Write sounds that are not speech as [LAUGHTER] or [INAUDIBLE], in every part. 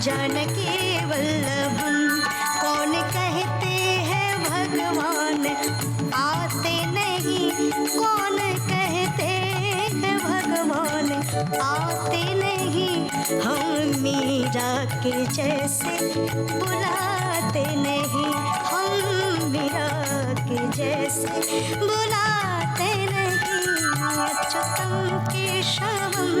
जानकीवल्लभं कौन कहते हैं भगवान? आते नहीं। कौन कहते हैं भगवान? आते नहीं। हम मीरा के जैसे बुलाते नहीं। हम मीरा के जैसे बुलाते नहीं। अच्युतम केशवम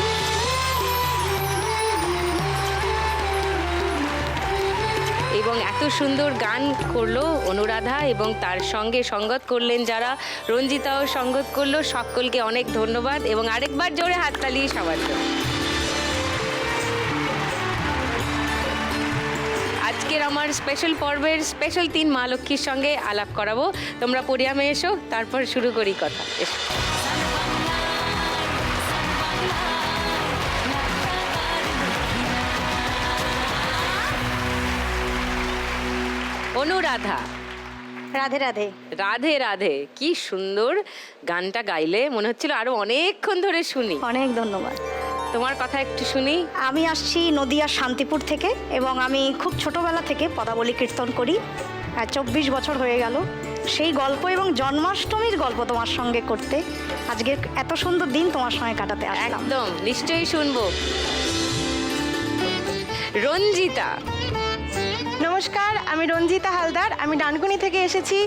এবং এত সুন্দর গান করল অনুরাধা এবং তার সঙ্গে সঙ্গত করলেন যারা। রঞ্জিতাও সঙ্গত করল, সকলকে অনেক ধন্যবাদ এবং আরেকবার জোরে হাততালি সবার জন্য। আজকের আমার স্পেশাল পর্বের স্পেশাল তিন মা লক্ষ্মীর সঙ্গে আলাপ করাবো। তোমরা পরিয়ামে এসো, তারপর শুরু করি কথা। এসো। অনুরাধা রাধে রাধে। রাধে রাধে। কি সুন্দর গানটা গাইলে মনে হচ্ছিল আরও অনেকক্ষণ ধরে শুনি। অনেক ধন্যবাদ। তোমার কথা একটু শুনি। আমি আসছি নদিয়ার শান্তিপুর থেকে এবং আমি খুব ছোটবেলা থেকে পদাবলী কীর্তন করি। চব্বিশ বছর হয়ে গেল। সেই গল্প এবং জন্মাষ্টমীর গল্প তোমার সঙ্গে করতে আজকে এত সুন্দর দিন তোমার সঙ্গে কাটাতে একদম নিশ্চয়ই শুনব। রঞ্জিতা নমস্কার আমি রঞ্জিতা হালদার আমি ডানকুনি থেকে এসেছি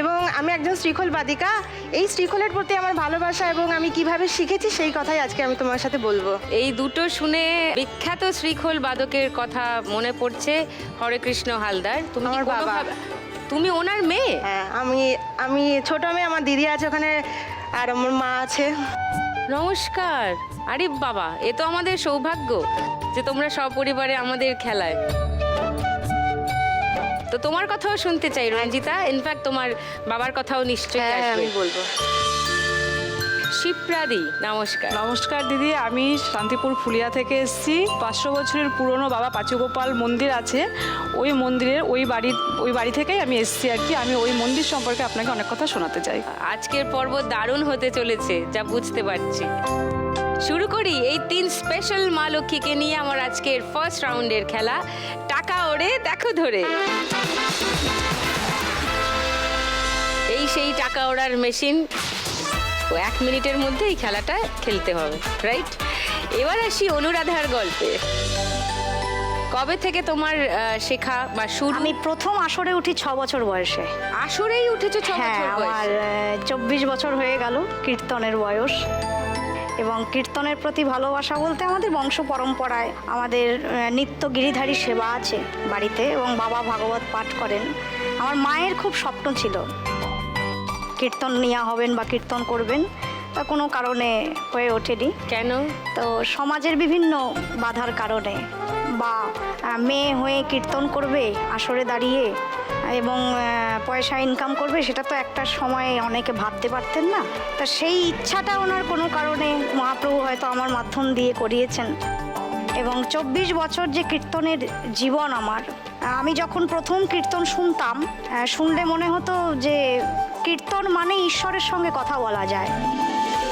এবং আমি একজন শ্রীখোল বাদিকা। এই শ্রীখোলের প্রতি আমার ভালোবাসা এবং আমি কীভাবে শিখেছি সেই কথাই আজকে আমি তোমার সাথে বলব। এই দুটো শুনে বিখ্যাত শ্রীখোল বাদকের কথা মনে পড়ছে হরে কৃষ্ণ হালদার। তুমি আমার বাবা। তুমি ওনার মেয়ে? হ্যাঁ আমি আমি ছোট মেয়ে আমার দিদি আছে ওখানে আর আমার মা আছে। নমস্কার। আরে বাবা এ তো আমাদের সৌভাগ্য যে তোমরা সপরিবারে আমাদের খেলায়। তো তোমার কথাও শুনতে চাই রঞ্জিতা। ইনফ্যাক্ট তোমার বাবার কথাও নিশ্চয়ই হ্যাঁ আসবে। আমি বলব। শিপ্রাদি নমস্কার। নমস্কার দিদি। আমি শান্তিপুর ফুলিয়া থেকে এসেছি। পাঁচশো বছরের পুরনো বাবা পাচুগোপাল মন্দির আছে। ওই মন্দিরের ওই বাড়ি ওই বাড়ি থেকেই আমি এসেছি আর কি। আমি ওই মন্দির সম্পর্কে আপনাকে অনেক কথা শোনাতে চাই। আজকের পর্ব দারুণ হতে চলেছে যা বুঝতে পারছি। শুরু করি এই তিন স্পেশাল মা লক্ষ্মীকে নিয়ে আমার আজকের ফার্স্ট রাউন্ডের খেলা। টাকা ওড়ে দেখো ধরে। এই সেই টাকা ওড়ার মেশিন ও এক মিনিটের মধ্যে এই খেলাটা খেলতে হবে রাইট এবার আসি অনুরাধার গল্পে। কবে থেকে তোমার শেখা বা শুরু? আমি প্রথম আসরে উঠি ছ বছর বয়সে। আসরেই উঠেছো ছ হ্যাঁ বছর আমার বয়সে চব্বিশ বছর হয়ে গেল কীর্তনের বয়স। এবং কীর্তনের প্রতি ভালোবাসা বলতে আমাদের বংশ পরম্পরায় আমাদের নিত্য গিরিধারী সেবা আছে বাড়িতে এবং বাবা ভাগবত পাঠ করেন। আমার মায়ের খুব স্বপ্ন ছিল। কীর্তন নেওয়া হবেন বা কীর্তন করবেন তা কোনো কারণে হয়ে ওঠেনি। কেন? তো সমাজের বিভিন্ন বাধার কারণে বা মেয়ে হয়ে কীর্তন করবে আসরে দাঁড়িয়ে এবং পয়সা ইনকাম করবে, সেটা তো একটা সময় অনেকে ভাবতে পারতেন না। তা সেই ইচ্ছাটা ওনার কোনো কারণে মহাপ্রভু হয়তো আমার মাধ্যম দিয়ে করিয়েছেন। এবং চব্বিশ বছর যে কীর্তনের জীবন আমার, আমি যখন প্রথম কীর্তন শুনতাম শুনলে মনে হতো যে কীর্তন মানে ঈশ্বরের সঙ্গে কথা বলা যায়।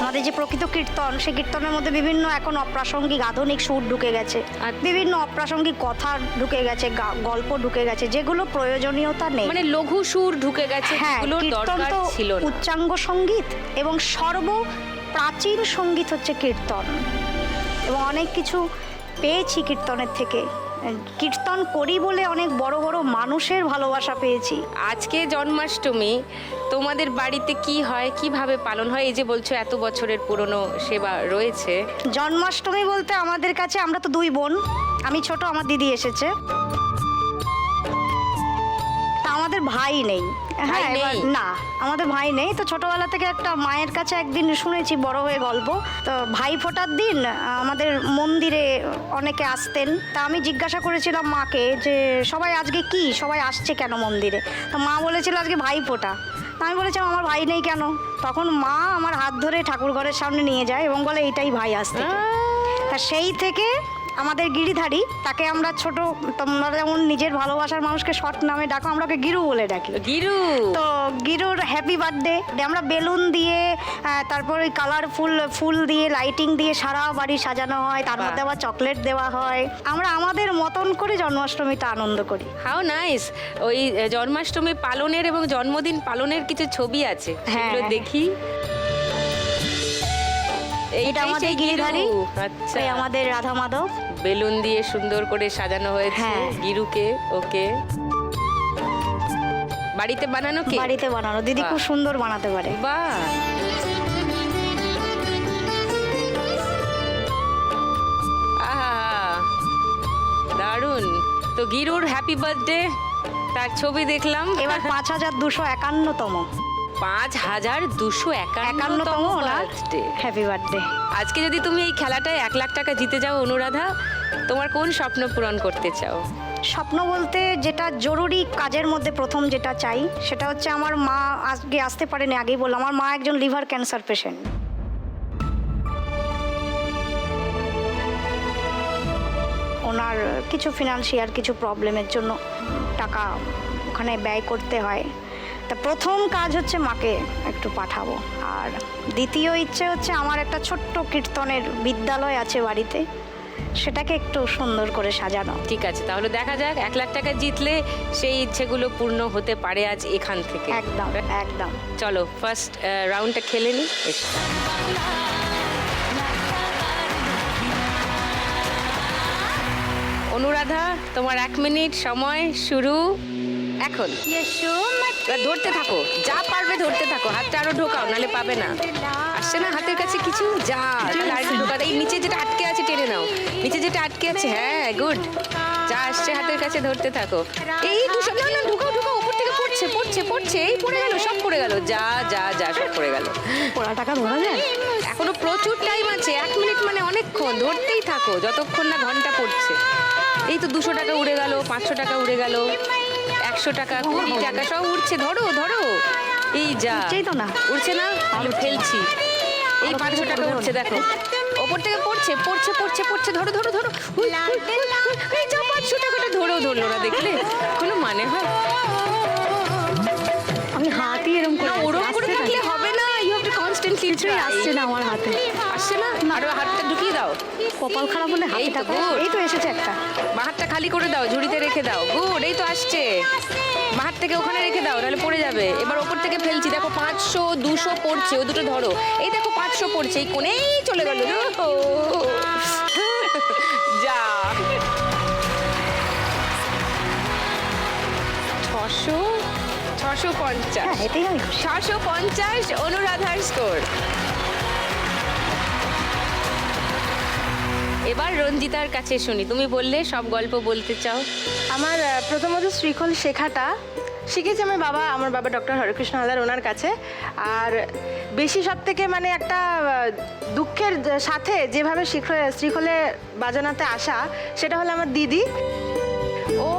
আমাদের যে প্রকৃত কীর্তন সেই কীর্তনের মধ্যে বিভিন্ন এখন অপ্রাসঙ্গিক আধুনিক সুর ঢুকে গেছে। আর বিভিন্ন অপ্রাসঙ্গিক কথা ঢুকে গেছে গল্প ঢুকে গেছে যেগুলো প্রয়োজনীয়তা নেই। মানে লঘু সুর ঢুকে গেছে হ্যাঁ কীর্তন তো ছিল উচ্চাঙ্গ সংগীত এবং সর্ব প্রাচীন সংগীত হচ্ছে কীর্তন। এবং অনেক কিছু পেয়েছি কীর্তনের থেকে। কীর্তন করি বলে অনেক বড় বড় মানুষের ভালোবাসা পেয়েছি। আজকে জন্মাষ্টমী তোমাদের বাড়িতে কি হয় কীভাবে পালন হয়? এই যে বলছো এত বছরের পুরনো সেবা রয়েছে। জন্মাষ্টমী বলতে আমাদের কাছে আমরা তো দুই বোন আমি ছোট আমার দিদি এসেছে। তা আমাদের ভাই নেই। হ্যাঁ এবার- না আমাদের ভাই নেই। তো ছোটবেলা থেকে একটা মায়ের কাছে একদিন শুনেছি বড় হয়ে গল্প। তো ভাই ফোটার দিন আমাদের মন্দিরে অনেকে আসতেন। তা আমি জিজ্ঞাসা করেছিলাম মাকে যে সবাই আজকে কি? সবাই আসছে কেন মন্দিরে? তো মা বলেছিল আজকে ভাই ফোটা। আমি বলেছিলাম আমার ভাই নেই কেন? তখন মা আমার হাত ধরে ঠাকুর ঘরের সামনে নিয়ে যায় এবং বলে এইটাই ভাই আসতে তা সেই থেকে আমাদের গিরিধারী তাকে আমরা ছোট তোমরা যেমন নিজের ভালোবাসার মানুষকে শর্ট নামে ডাকো আমরা ওকে গিরু বলে ডাকি। গিরু? তো গিরুর হ্যাপি বার্থডে আমরা বেলুন দিয়ে তারপর ওই কালারফুল ফুল দিয়ে লাইটিং দিয়ে সারা বাড়ি সাজানো হয় তার। মধ্যে আবার চকলেট দেওয়া হয়। আমরা আমাদের মতন করে জন্মাষ্টমীটা আনন্দ করি। How nice. ওই জন্মাষ্টমী পালনের এবং জন্মদিন পালনের কিছু ছবি আছে। হ্যাঁ। দেখি। এটা আমাদের গিরিধারী। আচ্ছা। আমাদের রাধা মাধব। বেলুন দিয়ে সুন্দর করে সাজানো হয়েছে হ্যাঁ। গিরুকে ওকে। বাড়িতে বানানো কি? বাড়িতে বানানো। দিদি খুব সুন্দর বানাতে পারে। বাহ। দারুণ। তো গিরুর হ্যাপি বার্থডে তার ছবি দেখলাম। এবার পাঁচ হাজার দুশো একান্নতম। পাঁচ হাজার দুশো একান্নতম বার্থডে হ্যাপি বার্থডে আজকে যদি তুমি এই খেলাটায় এক লাখ টাকা জিতে যাও অনুরাধা তোমার কোন স্বপ্ন পূরণ করতে চাও? স্বপ্ন বলতে যেটা জরুরি কাজের মধ্যে প্রথম যেটা চাই সেটা হচ্ছে আমার মা আজকে আসতে পারেনি আগেই বললাম আমার মা একজন লিভার ক্যান্সার পেশেন্ট। ওনার কিছু ফিনান্সিয়াল কিছু প্রবলেমের জন্য টাকা ওখানে ব্যয় করতে হয়। তা প্রথম কাজ হচ্ছে মাকে একটু পাঠাবো। আর দ্বিতীয় ইচ্ছে হচ্ছে আমার একটা ছোট্ট কীর্তনের বিদ্যালয় আছে বাড়িতে সেটাকে একটু সুন্দর করে সাজানো। ঠিক আছে তাহলে দেখা যাক এক লাখ টাকা জিতলে সেই ইচ্ছেগুলো পূর্ণ হতে পারে আজ এখান থেকে। একদম একদম। চলো ফার্স্ট রাউন্ডটা খেলে নি? অনুরাধা তোমার এক মিনিট সময় শুরু এখন। এবার ধরতে থাকো। যা পারবে ধরতে থাকো। হাতটা আরও ঢোকাও নালে পাবে না। আসছে না হাতের কাছে কিছু? যা ঢোকা এই নিচে যেটা আটকে আছে টেনে নাও। নিচে যেটা আটকে আছে হ্যাঁ গুড যা আসছে হাতের কাছে ধরতে থাকো। এই দুশো না না ঢুকাও ঢুকাও উপর থেকে পড়ছে পড়ছে পড়ছে। এই পড়ে গেল সব পড়ে গেল। যা যা যা সব পড়ে গেল। পোড়া টাকা ধরা যায়? এখনও প্রচুর টাইম আছে। এক মিনিট মানে অনেকক্ষণ। ধরতেই থাকো যতক্ষণ না ঘণ্টা পড়ছে। এই তো দুশো টাকা উড়ে গেল পাঁচশো টাকা উড়ে গেল। একশো টাকা কুড়ি টাকা সব উঠছে ধরো ধরো। এই যা উঠছেই তো না। উঠছে না? আমি ফেলছি। এই পাঁচশো টাকা উঠছে দেখো। ওপর থেকে পড়ছে পড়ছে পড়ছে পড়ছে। ধরো ধরো ধরো। এই যা পাঁচশো টাকাটা ধরেও ধরলো না দেখলে। কোনো মানে হয়? আমি হাতই এরকম করে ওরম করে থাকলে হবে না। ইউ হ্যাভ টু কনস্ট্যান্টলি আসছে না আমার হাতে। আসছে না? আরও হাতটা ঢুকিয়ে দাও। কপাল খারাপ হলে এই তো টাকা এই তো এসেছে একটা। বা হাতটা খালি করে দাও ঝুড়িতে রেখে দাও। গুড এই তো আসছে। বা হাত থেকে ওখানে রেখে দাও নাহলে পড়ে যাবে। এবার ওপর থেকে ফেলছি। দেখো পাঁচশো দুশো পড়ছে ও দুটো ধরো। এই দেখো পাঁচশো পড়ছে এই কোণেই চলে গেল। যা। ছশো ছশো পঞ্চাশ। হ্যাঁ ছশো পঞ্চাশ অনুরাধার স্কোর এবার রঞ্জিতার কাছে শুনি। তুমি বললে সব গল্প বলতে চাও। আমার প্রথমত শ্রীখোল শেখাটা। শিখেছি আমার বাবা আমার বাবা ডক্টর হরেকৃষ্ণ হালদার ওনার কাছে। আর বেশি সব থেকে মানে একটা দুঃখের সাথে যেভাবে শ্রীখোলে বাজানোতে আসা, সেটা হলো আমার দিদি। ও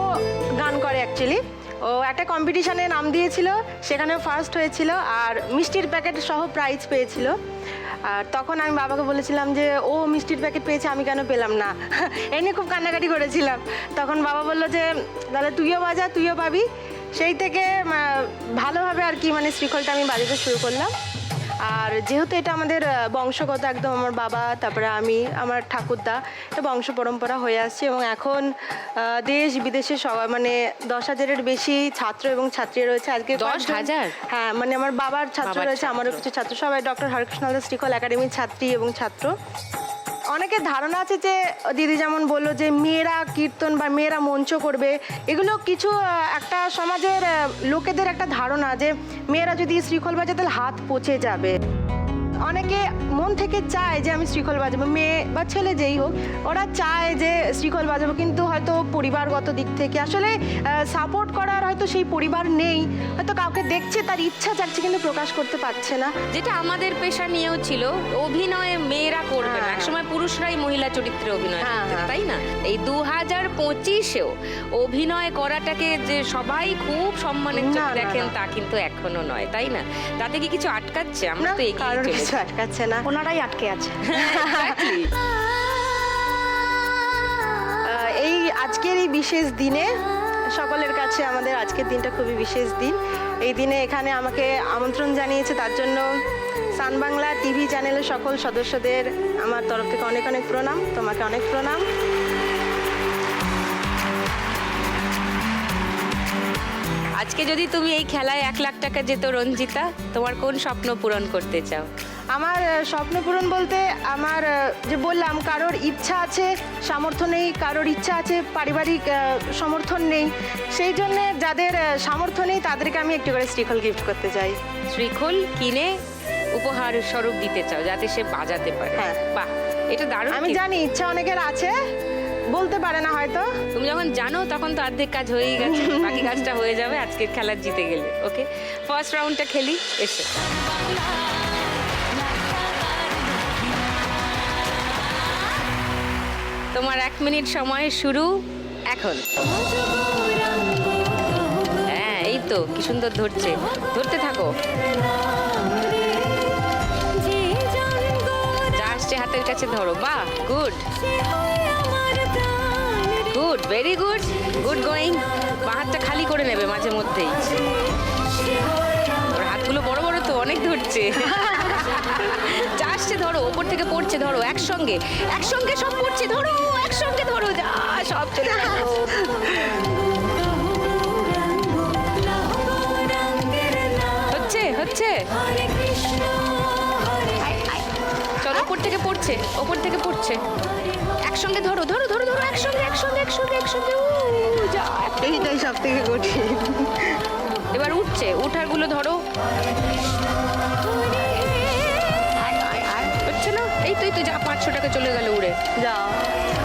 গান করে অ্যাকচুয়ালি ও একটা কম্পিটিশানে নাম দিয়েছিল সেখানে ফার্স্ট হয়েছিল, আর মিষ্টির প্যাকেট সহ প্রাইজ পেয়েছিল। আর তখন আমি বাবাকে বলেছিলাম যে, ও মিষ্টির প্যাকেট পেয়েছে, আমি কেন পেলাম না? [LAUGHS] এ নিয়ে খুব কান্নাকাটি করেছিলাম। তখন বাবা বলল যে, তাহলে তুইও বাজা, তুইও পাবি। সেই থেকে ভালোভাবে আর কি মানে শ্রীখলটা আমি বাজাতে শুরু করলাম। আর যেহেতু এটা আমাদের বংশগত একদম আমার বাবা তারপরে আমি আমার ঠাকুরদা এটা বংশ পরম্পরা হয়ে আসছে এবং এখন দেশ বিদেশে সবাই মানে দশ হাজারের বেশি ছাত্র এবং ছাত্রী রয়েছে আজকে দশ হাজার? হ্যাঁ মানে আমার বাবার ছাত্র রয়েছে আমারও। কিছু ছাত্র সবাই ডক্টর হরকৃষ্ণ শ্রীকল একাডেমির ছাত্রী এবং ছাত্র অনেকের ধারণা আছে যে, দিদি যেমন বলল যে, মেয়েরা কীর্তন বা মেয়েরা মঞ্চ করবে, এগুলো কিছু একটা সমাজের লোকেদের একটা ধারণা যে, মেয়েরা যদি শ্রীখল বাজে তাহলে হাত পচে যাবে। অনেকে মন থেকে চায় যে আমি শ্রীখল বাজাবো মেয়ে বা ছেলে যেই হোক ওরা চায় যে শ্রীখল বাজাবো কিন্তু হয়তো পরিবারগত দিক থেকে আসলে সাপোর্ট করার হয়তো সেই পরিবার নেই। হয়তো কাউকে দেখছে তার ইচ্ছা যাচ্ছে কিন্তু প্রকাশ করতে পারছে না। যেটা আমাদের পেশা নিয়েও ছিল অভিনয়ে মেয়েরা করবে না। হ্যাঁ। একসময় পুরুষরাই মহিলা চরিত্রে অভিনয় হ্যাঁ, হ্যাঁ। তাই না? এই দু হাজার পঁচিশেও অভিনয় করাটাকে যে সবাই খুব সম্মানের চোখে দেখেন তা কিন্তু এখনও নয় তাই না? তাতে কি কিছু আটকাচ্ছে? আমরা তো এগিয়ে কিছু আটকাচ্ছে না। ওনারাই আটকে আছে। এই আজকের এই বিশেষ দিনে সকলের কাছে আমাদের আজকের দিনটা খুবই বিশেষ দিন। এই দিনে এখানে আমাকে আমন্ত্রণ জানিয়েছে তার জন্য সান বাংলা টিভি চ্যানেলের সকল সদস্যদের আমার তরফ থেকে অনেক অনেক প্রণাম তোমাকে অনেক প্রণাম। আজকে যদি তুমি এই খেলায় এক লাখ টাকা যেত রঞ্জিতা তোমার কোন স্বপ্ন পূরণ করতে চাও? আমার স্বপ্ন পূরণ বলতে আমার যে বললাম কারোর ইচ্ছা আছে সামর্থ্য নেই কারোর ইচ্ছা আছে পারিবারিক সমর্থন নেই সেই জন্য যাদের সামর্থ্য নেই তাদেরকে আমি একটু করে শ্রীখল গিফট করতে চাই। শ্রীখোল কিনে উপহার স্বরূপ দিতে চাও যাতে সে বাজাতে পারে। হ্যাঁ। বাহ এটা দারুণ আমি জানি ইচ্ছা অনেকের আছে বলতে পারে না হয়তো। তুমি যখন জানো তখন তো অর্ধেক কাজ হয়েই গেছে বাকি কাজটা হয়ে যাবে আজকের খেলা জিতে গেলে ওকে ফার্স্ট রাউন্ডটা খেলি এসে। তোমার এক মিনিট সময় শুরু এখন। হ্যাঁ এই তো, কি সুন্দর ধরছে। ধরতে থাকো। যা হাতের কাছে ধরো। বাহ good good very good good going বা হাতটা খালি করে নেবে মাঝে মধ্যেই। হাতগুলো বড় বড় তো, অনেক ধরছে। যা আসছে ধরো ওপর থেকে পড়ছে ধরো একসঙ্গে। একসঙ্গে সব পড়ছে ধরো একসঙ্গে ধরো যা সব চলে হচ্ছে হচ্ছে। চলো ওপর থেকে পড়ছে ওপর থেকে পড়ছে। একসঙ্গে ধরো ধরো ধরো ধরো একসঙ্গে একসঙ্গে একসঙ্গে একসঙ্গে যা। এইটাই সব থেকে কঠিন। এবার উঠছে উঠারগুলো ধরো। এই তো তো যা পাঁচশো টাকা চলে গেল উড়ে। যাও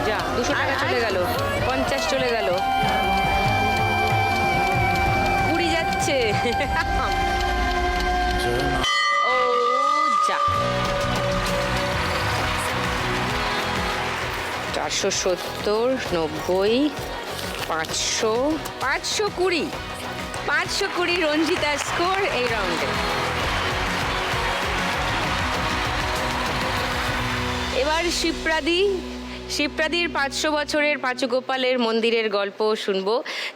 যা দুশো টাকা চলে গেল পঞ্চাশ চলে গেল। কুড়ি যাচ্ছে। ও যা। চারশো সত্তর নব্বই পাঁচশো পাঁচশো কুড়ি। পাঁচশো কুড়ি রঞ্জিতার স্কোর এই রাউন্ডে এবার শিবপ্রাদি শিবপ্রাদির পাঁচশো বছরের পাঁচু গোপালের মন্দিরের গল্প শুনব।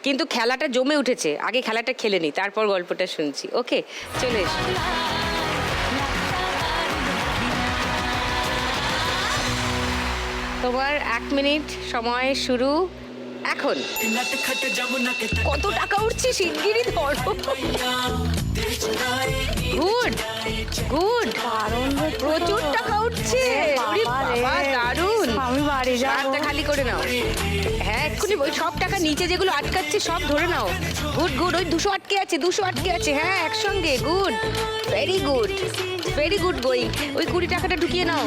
কিন্তু খেলাটা জমে উঠেছে আগে খেলাটা খেলে নি তারপর গল্পটা শুনছি। ওকে চলে এসো। তোমার এক মিনিট সময় শুরু এখন। কত টাকা উঠছে শিগগিরই ধরো। গুড গুড প্রচুর টাকা উঠছে। বাবা দারুণ। আমি বাড়ি যাব। খালি করে নাও। হ্যাঁ এক্ষুনি ওই সব টাকা নিচে যেগুলো আটকাচ্ছে সব ধরে নাও। গুড গুড ওই দুশো আটকে আছে দুশো আটকে আছে। হ্যাঁ একসঙ্গে good very good very good going ওই কুড়ি টাকাটা ঢুকিয়ে নাও।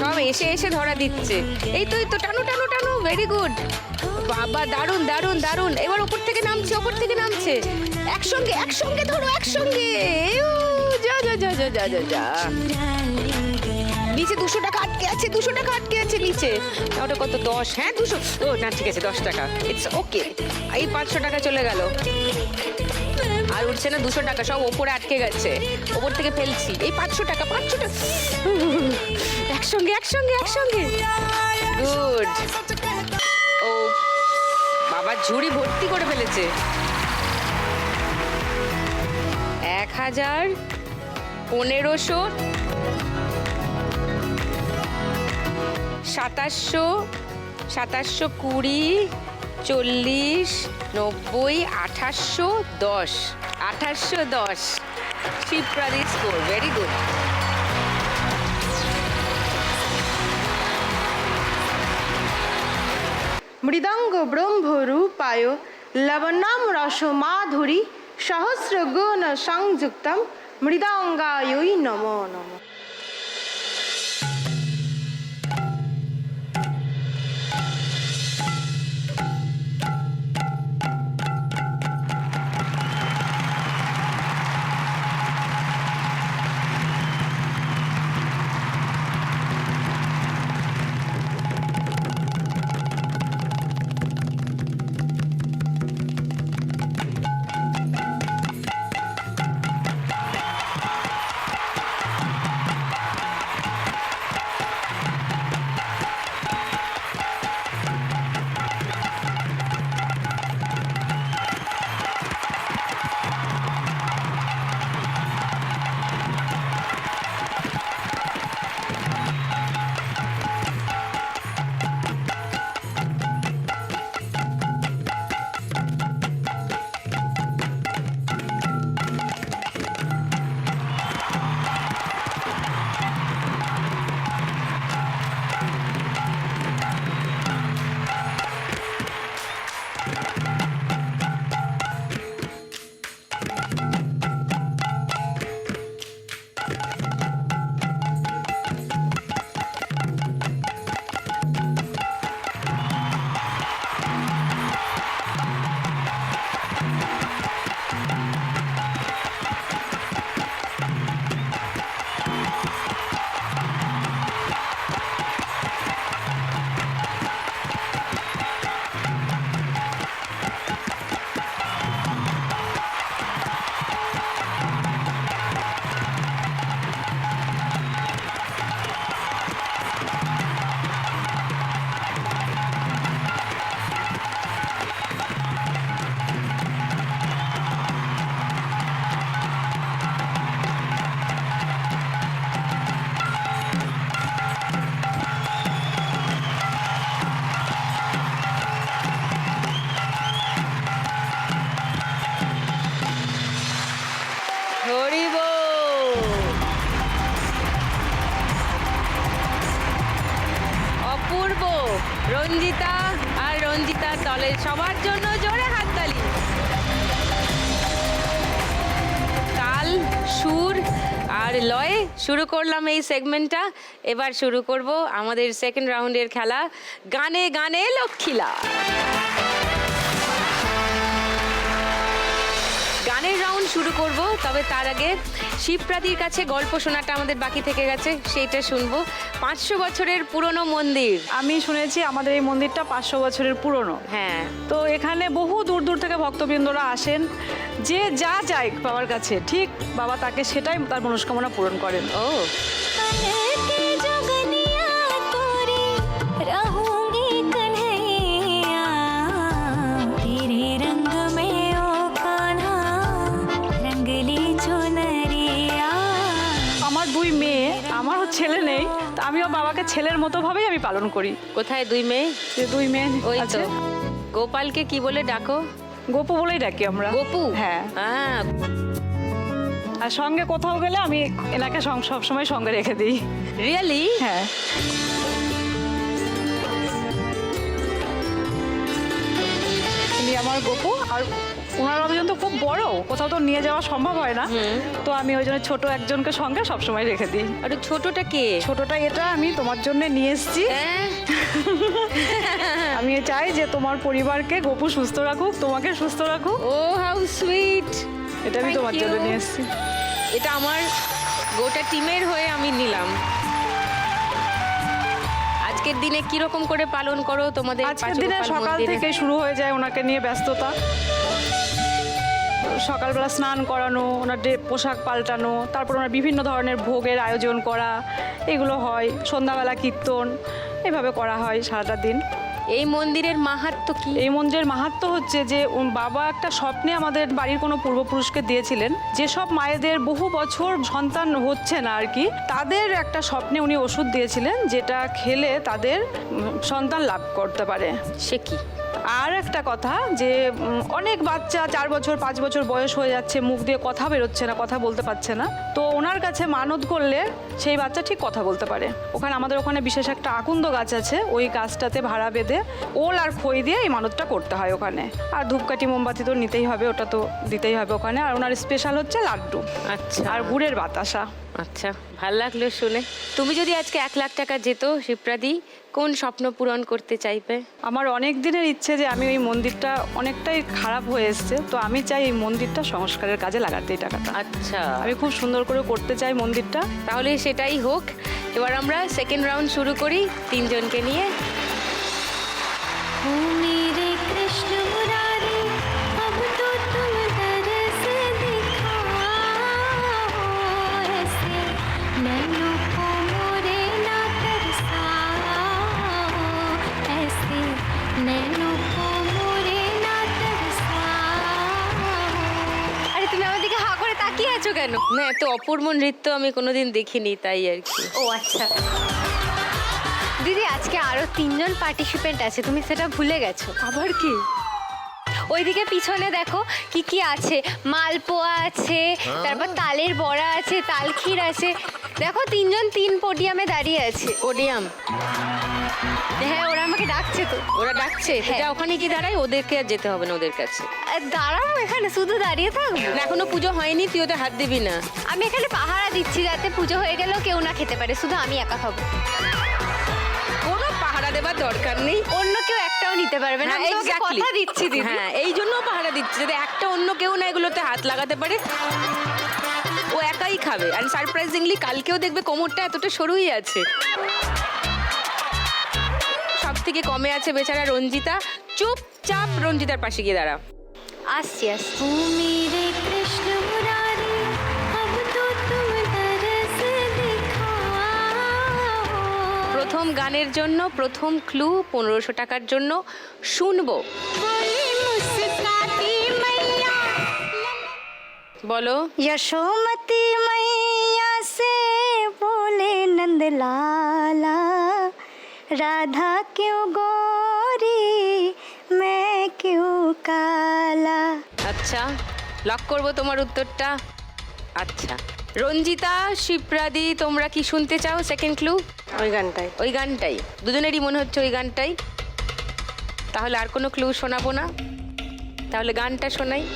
সব এসে এসে ধরা দিচ্ছে। এই তো এই তো টানো টানো টানো ভেরি গুড বাবা দারুণ দারুণ দারুণ। এবার ওপর থেকে নামছে ওপর থেকে নামছে। একসঙ্গে একসঙ্গে ধরো একসঙ্গে। ইউ, যা যা যা যা যা যা যা। নিচে দুশো টাকা আটকে আছে দুশো টাকা আটকে আছে নিচে। ওটা কত? দশ। হ্যাঁ দুশো। ও না ঠিক আছে দশ টাকা। ইটস ওকে এই পাঁচশো টাকা চলে গেল। আর উঠছে না দুশো টাকা সব ওপরে আটকে গেছে। ওপর থেকে ফেলছি। এই পাঁচশো টাকা পাঁচশো টাকা। একসঙ্গে একসঙ্গে একসঙ্গে। গুড ও বাবা ঝুড়ি ভর্তি করে ফেলেছে। হাজার পনেরোশো, সাতাশশো সাতাশশো কুড়ি, চল্লিশ, নব্বই, আঠাশশো দশ আঠাশশো দশ। শিবপ্রাদি স্কোর, ভেরি গুড। মৃদঙ্গ ব্রহ্ম রূপায় রস মাধুরী সহস্র গুণ সংযুক্তম মৃদাঙ্গায়ুই নমো নমঃ। করলাম এই সেগমেন্টটা এবার শুরু করব আমাদের সেকেন্ড রাউন্ডের খেলা। গানে গানে লক্ষ্মীলা গানের রাউন্ড শুরু করব তবে তার আগে শিবপ্রাতির কাছে গল্প শোনাটা আমাদের বাকি থেকে গেছে সেইটা শুনব। পাঁচশো বছরের পুরনো মন্দির। আমি শুনেছি আমাদের এই মন্দিরটা পাঁচশো বছরের পুরনো। হ্যাঁ। তো এখানে বহু দূর দূর থেকে ভক্তবৃন্দরা আসেন যে যা যায় বাবার কাছে ঠিক বাবা তাকে সেটাই তার মনস্কামনা পূরণ করেন। ও। মেয়ে আমারও ছেলে নেই তা আমিও বাবাকে ছেলের মতো ভাবেই আমি পালন করি। কোথায় দুই মেয়ে? যে দুই মেয়ে ওই আছে। তো। গোপালকে কি বলে ডাকো? গোপু বলেই ডাকি আমরা। গোপু? হ্যাঁ। হ্যাঁ আর সঙ্গে কোথাও গেলে আমি এনাকে সং- সবসময় সঙ্গে রেখে দিই। রিয়েলি হ্যাঁ। ইনি আমার গোপু আর ওনার অভিযান তো খুব বড় কোথাও তো নিয়ে যাওয়া সম্ভব হয় না। তো আমি ওই জন্য ছোট একজনকে সঙ্গে সবসময় রেখে দিই। আর ছোটটা কে? ছোটটা এটা আমি তোমার জন্য নিয়ে এসেছি। হ্যাঁ? [LAUGHS] আমি চাই যে তোমার পরিবারকে গোপু সুস্থ রাখুক তোমাকে সুস্থ রাখুক। Oh how sweet. এটা আমি তোমার জন্য নিয়ে এসেছি। এটা আমার গোটা টিমের হয়ে আমি নিলাম। আজকের দিনে কীরকম করে পালন করো? তোমাদের আজকের দিনে সকাল থেকে শুরু হয়ে যায় ওনাকে নিয়ে ব্যস্ততা। সকালবেলা স্নান করানো ওনার পোশাক পাল্টানো তারপর ওনার বিভিন্ন ধরনের ভোগের আয়োজন করা এগুলো হয়। সন্ধ্যাবেলা কীর্তন এভাবে করা হয় সারাটা দিন। এই মন্দিরের মাহাত্ম কি? এই মন্দিরের মাহাত্ম হচ্ছে যে বাবা একটা স্বপ্নে আমাদের বাড়ির কোনো পূর্বপুরুষকে দিয়েছিলেন। যেসব মায়েদের বহু বছর সন্তান হচ্ছে না আর কি তাদের একটা স্বপ্নে উনি ওষুধ দিয়েছিলেন যেটা খেলে তাদের সন্তান লাভ করতে পারে। সে কি? আর একটা কথা যে অনেক বাচ্চা চার বছর পাঁচ বছর বয়স হয়ে যাচ্ছে মুখ দিয়ে কথা বেরোচ্ছে না কথা বলতে পারছে না। তো ওনার কাছে মানত করলে সেই বাচ্চা ঠিক কথা বলতে পারে। ওখানে আমাদের ওখানে বিশেষ একটা আকন্দ গাছ আছে ওই গাছটাতে ভাড়া বেঁধে ওল আর খই দিয়ে এই মানতটা করতে হয় ওখানে। আর ধূপকাঠি মোমবাতি তো নিতেই হবে ওটা তো দিতেই হবে ওখানে। আর ওনার স্পেশাল হচ্ছে লাড্ডু আচ্ছা। আর গুড়ের বাতাসা। আচ্ছা ভালো লাগল শুনে। তুমি যদি আজকে এক লাখ টাকা যেত শিপ্রাদি কোন স্বপ্ন পূরণ করতে চাইবে? আমার অনেক দিনের ইচ্ছে যে আমি ওই মন্দিরটা অনেকটাই খারাপ হয়ে এসছে তো আমি চাই এই মন্দিরটা সংস্কারের কাজে লাগাতে এই টাকাটা। আচ্ছা। আমি খুব সুন্দর করে করতে চাই মন্দিরটা। তাহলে সেটাই হোক। এবার আমরা সেকেন্ড রাউন্ড শুরু করি তিনজনকে নিয়ে। ओ না এত অপূর্ব নৃত্য আমি কোনোদিন দেখিনি তাই আর কি। ও আচ্ছা। দিদি আজকে আরও তিনজন পার্টিসিপেন্ট আছে তুমি সেটা ভুলে গেছো। আবার কি? ওইদিকে পিছনে দেখো কি কি আছে? মালপোয়া আছে তারপর তালের বড়া আছে তালক্ষীর আছে। দেখো তিনজন তিন পোডিয়ামে দাঁড়িয়ে আছে। ওডিয়াম হ্যাঁ ওরা আমাকে ডাকছে তো। ওরা ডাকছে? হ্যাঁ। যা ওখানে কি দাঁড়ায়? ওদেরকে আর যেতে হবে না ওদের কাছে। দাঁড়াবো এখানে শুধু দাঁড়িয়ে থাকব? না এখনও পুজো হয়নি তুই হাত দিবি না। আমি এখানে পাহারা দিচ্ছি যাতে পুজো হয়ে গেলেও কেউ না খেতে পারে শুধু আমি একা খাব। কোনো পাহারা দেবার দরকার নেই। অন্য কেউ একটাও নিতে পারবে না হ্যাঁ, আমি তোমাকে exactly. কথা দিচ্ছি দিদি। হ্যাঁ এই জন্য পাহারা দিচ্ছে যাতে একটা অন্য কেউ না এগুলোতে হাত লাগাতে পারে। ও একাই খাবে। আর সারপ্রাইজিংলি কালকেও দেখবে কোমরটা এতটা সরুই আছে। থেকে কমে আছে বেচারা রঞ্জিতা চুপচাপ রঞ্জিতার পাশে গিয়ে দাঁড়া আসছি আসছি ओ मेरे कृष्ण मुरारी अब तो तुम दरस दिखाओ প্রথম গানের জন্য প্রথম ক্লু পনেরোশো টাকার জন্য শুনবো बोली मुस्काती मैया বলো यशोमती मैया से बोले नंद রাধা কেউ গরি মে কেউ কালা। আচ্ছা লক করব তোমার উত্তরটা? আচ্ছা। রঞ্জিতা শিপ্রাদি তোমরা কি শুনতে চাও সেকেন্ড ক্লু ওই গানটাই। ওই গানটাই। দুজনেরই মনে হচ্ছে ওই গানটাই। তাহলে আর কোনো ক্লু শোনাবো না। তাহলে গানটা শোনাই।